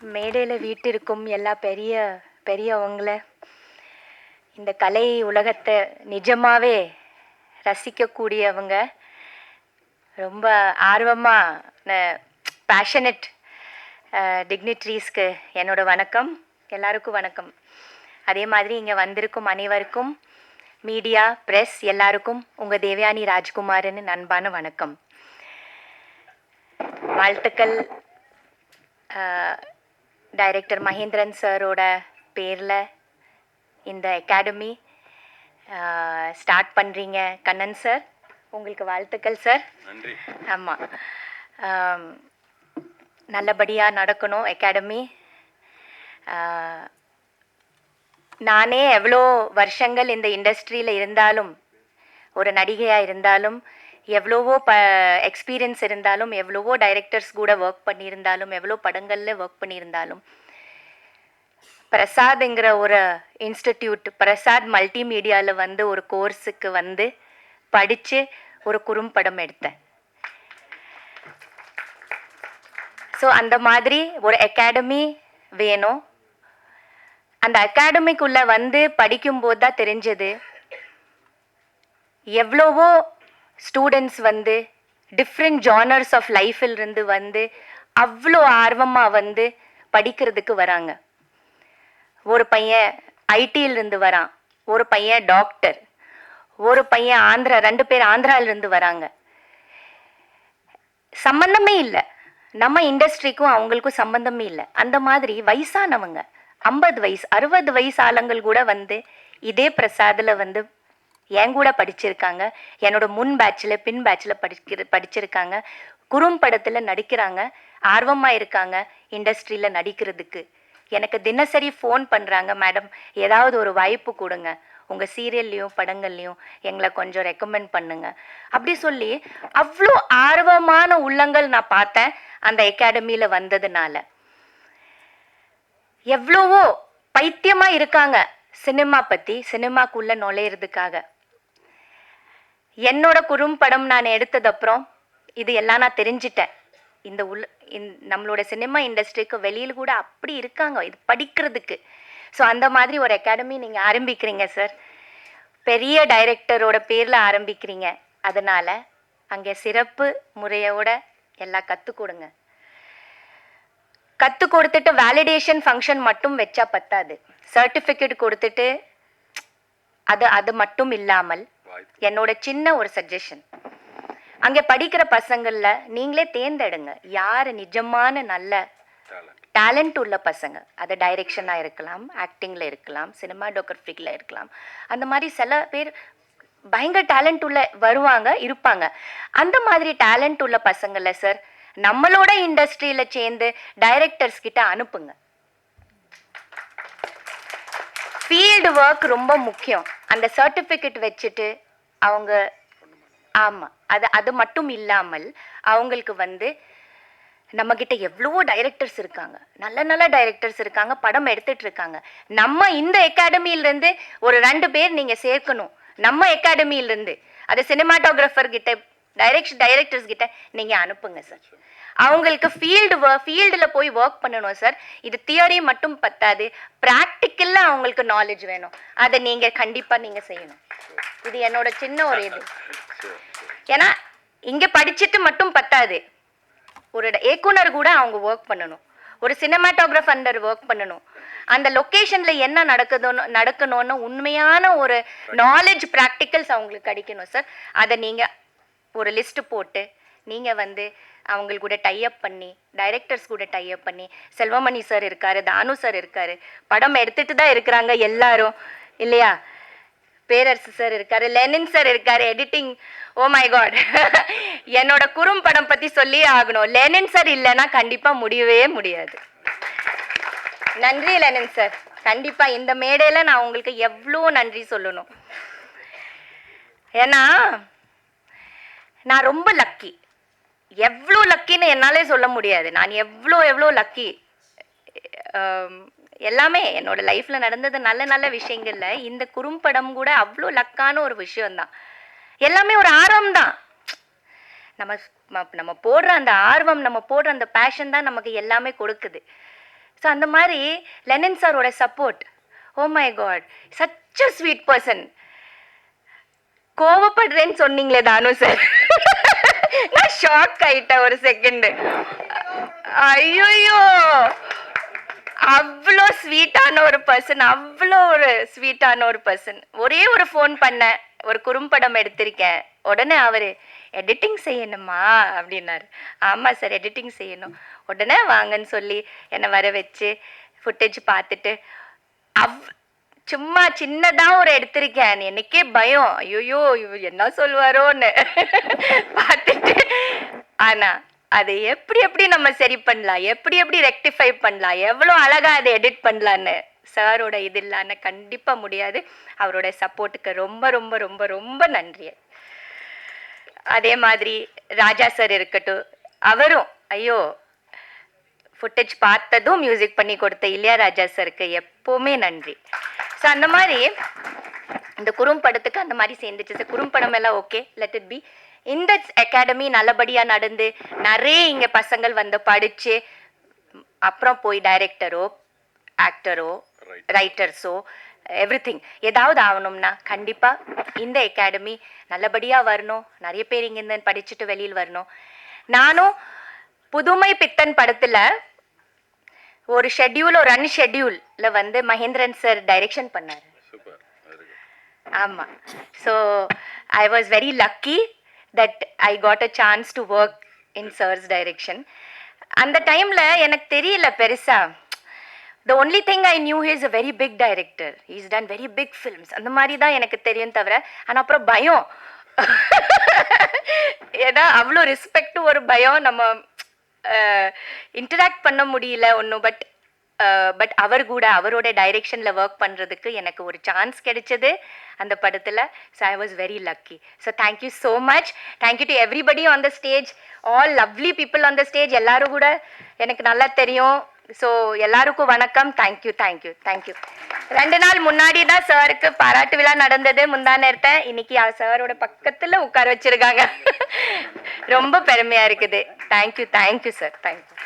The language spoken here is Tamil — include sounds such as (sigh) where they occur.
மேடையில் வீட்டிற்கும் எல்லா பெரிய பெரியவங்கள இந்த கலை உலகத்தை நிஜமாகவே ரசிக்கக்கூடியவங்க ரொம்ப ஆர்வமாக பேஷனட் டிக்னிட்ரீஸ்க்கு என்னோட வணக்கம். எல்லாருக்கும் வணக்கம். அதே மாதிரி இங்கே வந்திருக்கும் அனைவருக்கும் மீடியா ப்ரெஸ் எல்லாருக்கும் உங்கள் தேவயானி ராஜ்குமார்னு நண்பான வணக்கம். வாழ்த்துக்கள். டைரக்டர் மகேந்திரன் சாரோட பேரில் இந்த அகாடமி ஸ்டார்ட் பண்ணுறீங்க கண்ணன் சார் உங்களுக்கு வாழ்த்துக்கள் சார். ஆமாம் நல்லபடியாக நடக்கணும் அகாடமி. நானே எவ்வளோ வருஷங்கள் இந்த இண்டஸ்ட்ரியில் இருந்தாலும் ஒரு நடிகையாக இருந்தாலும் எவ்வளவோ ப எக்ஸ்பீரியன்ஸ் இருந்தாலும் எவ்வளவோ டைரக்டர்ஸ் கூட ஒர்க் பண்ணியிருந்தாலும் எவ்வளோ படங்களில் ஒர்க் பண்ணியிருந்தாலும் பிரசாத்ங்கிற ஒரு இன்ஸ்டிடியூட் பிரசாத் மல்டிமீடியாவில் வந்து ஒரு கோர்ஸுக்கு வந்து படித்து ஒரு குறும்படம் எடுத்தேன். ஸோ அந்த மாதிரி ஒரு அகாடமி வேணும். அந்த அகாடமிக்குள்ளே வந்து படிக்கும்போது தான் தெரிஞ்சது எவ்வளவோ ஸ்டூடெண்ட்ஸ் வந்து டிஃப்ரெண்ட் ஜானர்ஸ் ஆஃப் லைஃபில் இருந்து வந்து அவ்வளோ ஆர்வமாக வந்து படிக்கிறதுக்கு வராங்க. ஒரு பையன் ஐடியிலிருந்து வரான். ஒரு பையன் டாக்டர் ஒரு பையன் ஆந்திரா ரெண்டு பேர் ஆந்திராவிலிருந்து வராங்க. சம்பந்தமே இல்லை. நம்ம இண்டஸ்ட்ரிக்கும் அவங்களுக்கும் சம்பந்தமே இல்லை. அந்த மாதிரி வயசானவங்க ஐம்பது வயசு அறுபது வயசு ஆளுங்கள் கூட வந்து இதே பிரசாதில் வந்து என் கூட படிச்சிருக்காங்க. என்னோட முன் பேட்சில் பின் பேட்சில் படிக்கிற படிச்சிருக்காங்க. குறும்படத்தில் நடிக்கிறாங்க. ஆர்வமாக இருக்காங்க இண்டஸ்ட்ரியில் நடிக்கிறதுக்கு. எனக்கு தினசரி ஃபோன் பண்ணுறாங்க மேடம் ஏதாவது ஒரு வாய்ப்பு கொடுங்க. உங்கள் சீரியல்லையும் படங்கள்லையும் எங்களை கொஞ்சம் ரெக்கமெண்ட் பண்ணுங்க. அப்படி சொல்லி அவ்வளோ ஆர்வமான உள்ளங்கள் நான் பார்த்தேன் அந்த அகாடமியில் வந்ததுனால. எவ்வளவோ பைத்தியமாக இருக்காங்க சினிமா பற்றி சினிமாக்குள்ளே நுழையிறதுக்காக. என்னோட குறும்படம் நான் எடுத்ததப்புறம் இது எல்லாம் நான் தெரிஞ்சிட்டேன். இந்த உள்ள இந் நம்மளோட சினிமா இண்டஸ்ட்ரிக்கு வெளியில் கூட அப்படி இருக்காங்க. இது படிக்கிறதுக்கு. ஸோ அந்த மாதிரி ஒரு அகாடமி நீங்கள் ஆரம்பிக்கிறீங்க சார் பெரிய டைரக்டரோட பேரில் ஆரம்பிக்கிறீங்க. அதனால் அங்கே சிறப்பு முறையோட எல்லாம் கற்றுக் கொடுங்க. கற்றுக் கொடுத்துட்டு வேலிடேஷன் ஃபங்க்ஷன் மட்டும் வச்சா பத்தாது. சர்டிஃபிகேட் கொடுத்துட்டு அது அது மட்டும் இல்லாமல் என்னோட சின்ன ஒரு சஜஷன் அங்கே படிக்கிற பசங்கள்ல நீங்களே தேர்ந்தெடுங்க. யார் நிஜமான நல்ல டேலண்ட் உள்ள பசங்க. அது டைரெக்ஷனாக இருக்கலாம் ஆக்டிங்கில் இருக்கலாம் சினிமாடோகிராஃபிக்கில் இருக்கலாம். அந்த மாதிரி சில பேர் பயங்கர டேலண்ட் உள்ள வருவாங்க இருப்பாங்க. அந்த மாதிரி டேலண்ட் உள்ள பசங்கள சார் நம்மளோட இண்டஸ்ட்ரியில் சேர்ந்து டைரக்டர்ஸ் கிட்ட அனுப்புங்க. ஃபீல்டு ஒர்க் ரொம்ப முக்கியம். அந்த சர்டிஃபிகேட் வச்சுட்டு அவங்க ஆமாம் அது அது மட்டும் இல்லாமல் அவங்களுக்கு வந்து நம்மக்கிட்ட எவ்வளவோ டைரக்டர்ஸ் இருக்காங்க. நல்ல நல்ல டைரக்டர்ஸ் இருக்காங்க படம் எடுத்துட்டு இருக்காங்க. நம்ம இந்த அகாடமியிலேருந்து ஒரு ரெண்டு பேர் நீங்கள் சேர்க்கணும். நம்ம அகாடமியிலேருந்து அது சினிமாட்டோகிராஃபர் கிட்ட டைரக்ஷன் டைரக்டர்ஸ் கிட்ட நீங்கள் அனுப்புங்க சார் அவங்களுக்கு ஃபீல்டு ஃபீல்டில் போய் ஒர்க் பண்ணணும் சார் இது தியரி மட்டும் பத்தாது. ப்ராக்டிக்கலில் அவங்களுக்கு நாலேஜ் வேணும். அதை நீங்கள் கண்டிப்பாக நீங்கள் செய்யணும். இது என்னோட சின்ன ஒரு இது. ஏன்னா இங்கே படிச்சுட்டு மட்டும் பத்தாது. ஒரு இயக்குனர் கூட அவங்க ஒர்க் பண்ணணும். ஒரு சினிமாட்டோகிராஃப் அண்டர் ஒர்க் பண்ணணும். அந்த லொக்கேஷனில் என்ன நடக்குதுன்னு நடக்கணும்னு உண்மையான ஒரு நாலேஜ் ப்ராக்டிக்கல்ஸ் அவங்களுக்கு கிடைக்கணும் சார் அதை நீங்கள் ஒரு லிஸ்ட் போட்டு நீங்கள் வந்து அவங்களுக்கு கூட டைப் பண்ணி டைரக்டர்ஸ் கூட டைப் பண்ணி செல்வமணி சார் இருக்காரு தானு சார் இருக்காரு படம் எடுத்துட்டு தான் இருக்கிறாங்க எல்லாரும் இல்லையா? பேரரசு சார் இருக்காரு லெனின் சார் இருக்காரு எடிட்டிங் ஓ மை காட் என்னோட குறும்படம் பத்தி சொல்லி ஆகணும். லெனின் சார் இல்லைன்னா கண்டிப்பா முடியவே முடியாது. நன்றி லெனின் சார் கண்டிப்பா இந்த மேடையில நான் உங்களுக்கு எவ்வளோ நன்றி சொல்லணும். ஏன்னா நான் ரொம்ப லக்கி எவ்வளோ லக்கின்னு என்னாலே சொல்ல முடியாது. நான் எவ்வளோ எவ்வளோ லக்கி எல்லாமே என்னோட லைஃப்பில் நடந்தது நல்ல நல்ல விஷயங்கள்ல இந்த குறும்படம் கூட அவ்வளோ லக்கான ஒரு விஷயம்தான். எல்லாமே ஒரு ஆர்வம் தான் நம்ம நம்ம போடுற அந்த ஆர்வம் நம்ம போடுற அந்த பேஷன் தான் நமக்கு எல்லாமே கொடுக்குது. ஸோ அந்த மாதிரி லெனின் சாரோட support oh my god such a sweet person கோவப்படுறேன்னு சொன்னீங்களே தானு சார் நான் ஷாக் ஆயிட்டேன் ஒரு செகண்ட் ஐயோயோ! அவ்வளோ ஸ்வீட்டான ஒரு பர்சன் அவ்வளோ ஒரு ஸ்வீட்டான ஒரு பர்சன் ஒரே ஒரு ஃபோன் பண்ணேன் ஒரு குறும்படம் எடுத்திருக்கேன். உடனே அவர் எடிட்டிங் செய்யணுமா? அப்படின்னாரு. ஆமாம் சார் எடிட்டிங் செய்யணும். உடனே வாங்கன்னு சொல்லி என்னை வர வச்சு ஃபுட்டேஜ் பார்த்துட்டு அவ் சும்மா சின்னதாக ஒரு எடுத்திருக்கேன். எனக்கே பயம். ஐயோ என்ன சொல்லுவாரோன்னு? பார்த்து ஆனா அதை எப்படி எப்படி நம்ம சரி பண்ணலாம்? எப்படி எப்படி ரெக்டிஃபை பண்ணலாம்? எவ்வளோ அழகா அதை எடிட் பண்ணலான்னு சாரோட இது இல்லாம கண்டிப்பா முடியாது. அவரோட சப்போர்ட்டுக்கு ரொம்ப ரொம்ப ரொம்ப ரொம்ப நன்றி. அதே மாதிரி ராஜா சார் இருக்கட்டும் அவரும் ஐயோ ஃபுட்டேஜ் பார்த்ததும் மியூசிக் பண்ணி கொடுத்த இளையராஜா சருக்கு எப்போவுமே நன்றி. ஸோ அந்த மாதிரி இந்த குறும்படத்துக்கு அந்த மாதிரி சேர்ந்துச்சு. சார் குறும்படம் எல்லாம் ஓகே லெட் இட் பி இந்த அகாடமி நல்லபடியா நடந்து நிறைய இங்க பசங்கள் வந்து படிச்சு ம், அப்புறம் போய் டைரக்டரோ ஆக்டரோ ரைட்டர்ஸோ எவ்ரி திங் ஏதாவது ஆகணும்னா கண்டிப்பா இந்த அகாடமி நல்லபடியா வரணும். நிறைய பேர் இங்கிருந்து படிச்சுட்டு வெளியில் வரணும். நானும் புதுமை பித்தன் படத்துல ஒரு ஷெட்யூல் ஒரு அன்ஷெட்யூல்ல வந்து மகேந்திரன் சார் டைரக்ஷன் பண்ணாரு. சூப்பர் வெரி குட் ஆமா. So I was very lucky that I got a chance to work in sir's direction அந்த டைம்ல எனக்கு தெரியல பெருசா the only thing I knew he's a very big director is done very big films அந்த மாதிரி தான் எனக்கு தெரியும் தவிர ஆனால் அப்புறம் பயம் ஏன்னா அவ்வளோ ரெஸ்பெக்ட் ஒரு பயம் நம்ம இன்டராக்ட் பண்ண முடியல ஒன்றும் பட் பட் அவர் கூட அவரோட டைரெக்ஷனில் ஒர்க் பண்ணுறதுக்கு எனக்கு ஒரு சான்ஸ் கிடைச்சது அந்த படத்தில். So I was very lucky so thank you so much thank you to everybody on the stage all lovely people on the stage எல்லாரும் கூட எனக்கு நல்லா தெரியும். ஸோ எல்லாருக்கும் வணக்கம். தேங்க்யூ தேங்க்யூ தேங்க்யூ ரெண்டு நாள் முன்னாடி தான் சாருக்கு பாராட்டு விழா நடந்தது. முந்தா நேரத்தை இன்னைக்கு சாரோட பக்கத்தில் உட்கார வச்சிருக்காங்க. (laughs) ரொம்ப பெருமையாக இருக்குது. Thank you thank you sir thank you